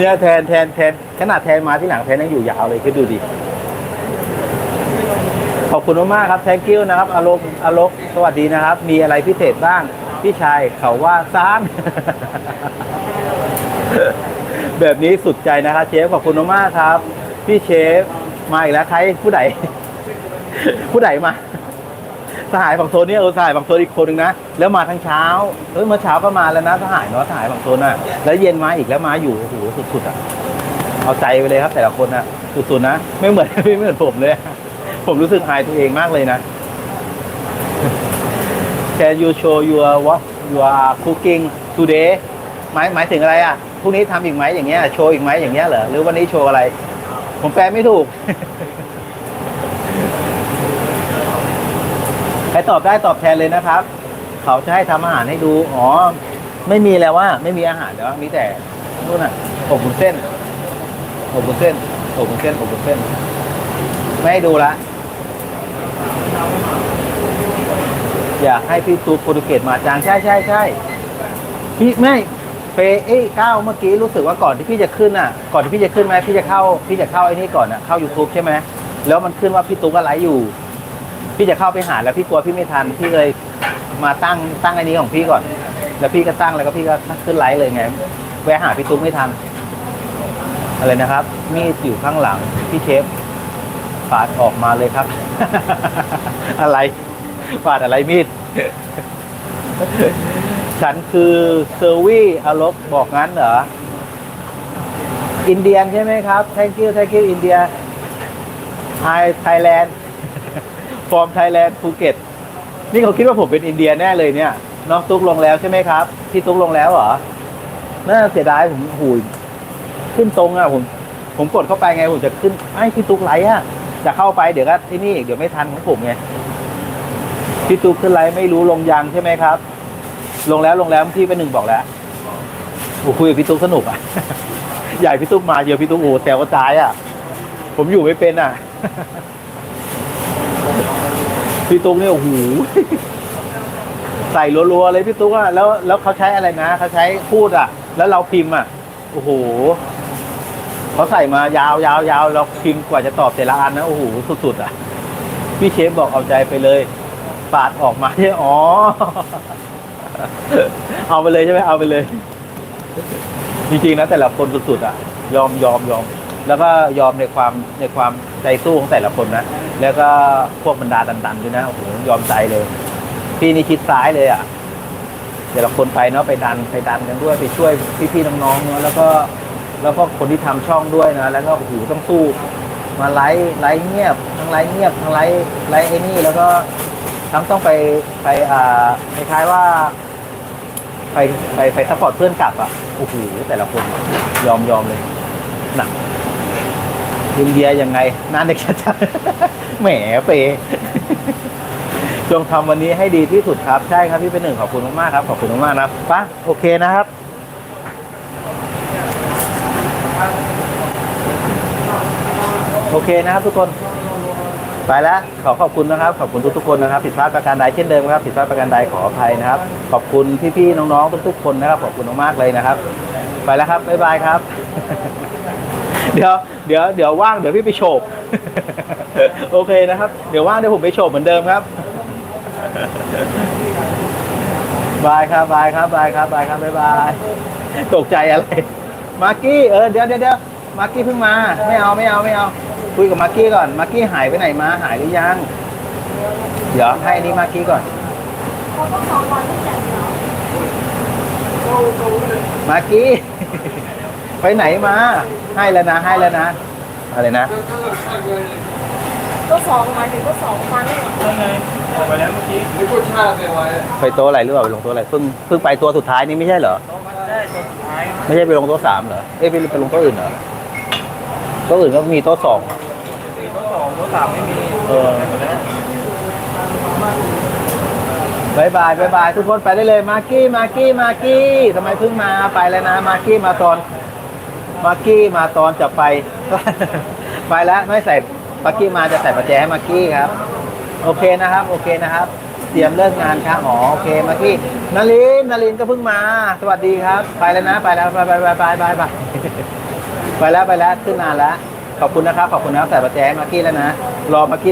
เนี่ยแทนแทนแทนขนาดแทนมาที่หลังแทนยังอยู่ยาวเลยคือดูดิขอบคุณมากครับ thank you นะครับอารมณ์อารมณ์สวัสดีนะครับ มีอะไรพิเศษบ้าง พี่ชายเขาว่าซ่านแบบนี้สุดใจนะครับเชฟขอบคุณมากครับ พี่เชฟมาอีกแล้วใครผู้ใดผู้ใดมา สหายฝั่งโซนเนี่ยเออสหายฝั่งโซนอีกคนหนึ่งนะแล้วมาทั้งเช้าเอ้ยเมื่อเช้าก็มาแล้วนะสหายเนาะสหายฝั่งโซนน่ะแล้วเย็นมาอีกแล้วมาอยู่โอ้โหสุดๆอะเอาใจไปเลยครับ แต่ละคนนะสุดๆนะไม่เหมือนไม่เหมือนผมเลย ผมรู้สึกอายตัวเองมากเลยนะ Can you show your what you are cooking today หมายหมายถึงอะไรอะพรุ่งนี้ทำอีกไหมอย่างเงี้ยโชว์อีกไหมอย่างเงี้ยเหรอหรือวันนี้โชว์อะไร ผมแปลไม่ถูก ใคร ตอบได้ตอบแทนเลยนะครับ เขาจะให้ทำอาหารให้ดู อ๋อ ไม่มีแล้วว่า ไม่มีอาหารแล้วมีแต่นู่นน่ะอบบุนเส้นอบบุนเส้นอบบุนเส้นอบบุนเส้น ไม่ให้ดูละ อยากให้พี่ตูโปรตุเกสมาจางใช่ใช่ใช่พี่ไม่เฟเอ้ยก้าเมื่อกี้รู้สึกว่าก่อนที่พี่จะขึ้นอะ ก่อนที่พี่จะขึ้นไหมพี่จะเข้า พี่จะเข้าไอ้นี่ก่อนอะเข้า YouTube ใช่ไหมแล้วมันขึ้นว่าพี่ตุ๊กก็ไลฟ์อยู่ พี่จะเข้าไปหาแล้วพี่กลัวพี่ไม่ทันพี่เลยมาตั้งตั้งไอ้นี้ของพี่ก่อน แล้วพี่ก็ตั้งแล้วก็พี่ก็ขึ้นไลฟ์เลยไงแวะหาพี่ตุ๊กไม่ทันอะไรนะครับ มีดอยู่ข้างหลังพี่เชฟปาดออกมาเลยครับ อะไรปาดอะไรมีด ฉันคือเซอร์วี่อารบบอกงั้นเหรออินเดียนใช่ไหมครับ thank you thank you อินเดีย Hi Thailand from Thailand ภูเก็ตนี่เขาคิดว่าผมเป็นอินเดียแน่เลยเนี่ยน้องตุ๊กลงแล้วใช่ไหมครับ พี่ตุ๊กลงแล้วเหรอน่าเสียดายผมหูยขึ้นตรงอะผม ผมกดเข้าไปไงผมจะขึ้นไอ้พี่ตุ๊กไลอะจะเข้าไปเดี๋ยวก็ที่นี่เดี๋ยวไม่ทันของผมไงพี่ตุ๊กขึ้นไลไม่รู้ลงยังใช่ไหมครับ ลงแล้วลงแล้วพี่เป็นหนึ่งบอกแล้วโอ้คุยกับพี่ตุ๊กสนุกอะใหญ่พี่ตุ๊กมาเยอะพี่ตุ๊กโอ้แซวกระจายอะ ผมอยู่ไม่เป็นอะ พี่ตุ๊กเนี่ยโอ้โหใส่รัวๆเลยพี่ตุ๊กอะแล้วแล้วเขาใช้อะไรนะเขาใช้พูดอะ แล้วเราพิมพ์อะโอ้โหเขาใส่มายาวยาวยาวเราพิมพ์กว่าจะตอบแต่ละอันนะโอ้โหสุดๆอะพี่เชฟบอกเอาใจไปเลย ปาดออกมาใช่อ๋อ เอาไปเลยใช่ไหมเอาไปเลย จริงๆนะแต่ละคนสุดๆอะ ยอมยอมยอม แล้วก็ยอมในความในความใจสู้ของแต่ละคนนะ แล้วก็พวกบรรดาดันๆด้วยนะโอ้โหยอมใจเลย พี่นี่คิดซ้ายเลยอะแต่ละคนไปเนาะไปดันไปดันกันด้วยไปช่วยพี่ๆน้องๆเนาะแล้วก็แล้วก็คนที่ทำช่องด้วยนะ แล้วก็โอ้โหต้องสู้ มาไลฟ์ไลฟ์เงียบทั้งไลฟ์เงียบทั้งไลฟ์ไลฟ์ไอ้นี่แล้วก็ทั้งต้องไปไปอ่าคล้ายๆว่าไปไปไปซัพพอร์ตเพื่อนกลับอะโอ้โหแต่ละคนยอมยอมเลยหนัก อินเดียยังไงนานเด็กชัดๆแหมเปจงทำวันนี้ให้ดีที่สุดครับใช่ครับพี่เป็นหนึ่งขอบคุณมากๆครับขอบคุณมากๆนะปะโอเคนะครับโอเคนะครับทุกคน ไปแล้วขอขอบคุณนะครับ ขอบคุณทุกๆคนนะครับ ผิดพลาดประการใดเช่นเดิมครับ ผิดพลาดประการใดขออภัยนะครับ ขอบคุณพี่ๆน้องๆทุกๆคนนะครับ ขอบคุณมากๆเลยนะครับ ไปแล้วครับบ๊ายบายครับ เดี๋ยวเดี๋ยวเดี๋ยวว่างเดี๋ยวพี่ไปโฉบโอเคนะครับ เดี๋ยวว่างเดี๋ยวผมไปโฉบเหมือนเดิมครับบายครับบายครับบายครับบายครับบ๊ายบายตกใจอะไร มากกี้เออเดี๋ยวเดี๋ยวเดี๋ยวมากกี้เพิ่งมา ไม่เอาไม่เอาไม่เอา คุยกับมากกี้ก่อนมากกี้หายไปไหนมาหายหรือยัง เดี๋ยวให้อันนี้มากกี้ก่อนมากกี้ ไปไหนมา ให้แล้วนะให้แล้วนะ อะไรนะก็สองหมายถึงก็สองฟันนึกว่าชาติเลยไว้ไปโต๊ะอะไรหรือเปล่าไปลงโต๊ะอะไรเพิ่งเพิ่งไปตัวสุดท้ายนี่ไม่ใช่เหรอไม่ใช่ไปลงโต๊ะสามเหรอเอ้ยไปไปลงโต๊ะอื่นเหรอโต๊ะอื่นก็มีโต๊ะสองโต๊ะสองโต๊ะสามไม่มีเออบายบายบายบายทุกคนไปได้เลยมากกี้มากกี้มากกี้ทำไมเพิ่งมาไปแล้วนะมากกี้มาตอน มากกี้มาตอนจะไป ไปแล้วไม่ใส่มากกี้มาจะใส่ประแจให้มากกี้ครับ โอเคนะครับ โอเคนะครับ เตรียมเลิกงานครับอ๋อโอเคมาที่นารินนารินก็เพิ่งมา สวัสดีครับ ไปแล้วนะ ไปแล้วไปไปไปไปไปไปไปแล้วไปแล้วขึ้นนานแล้วขอบคุณนะครับขอบคุณนะครับแต่ประแจงมากี้แล้วนะรอมากี้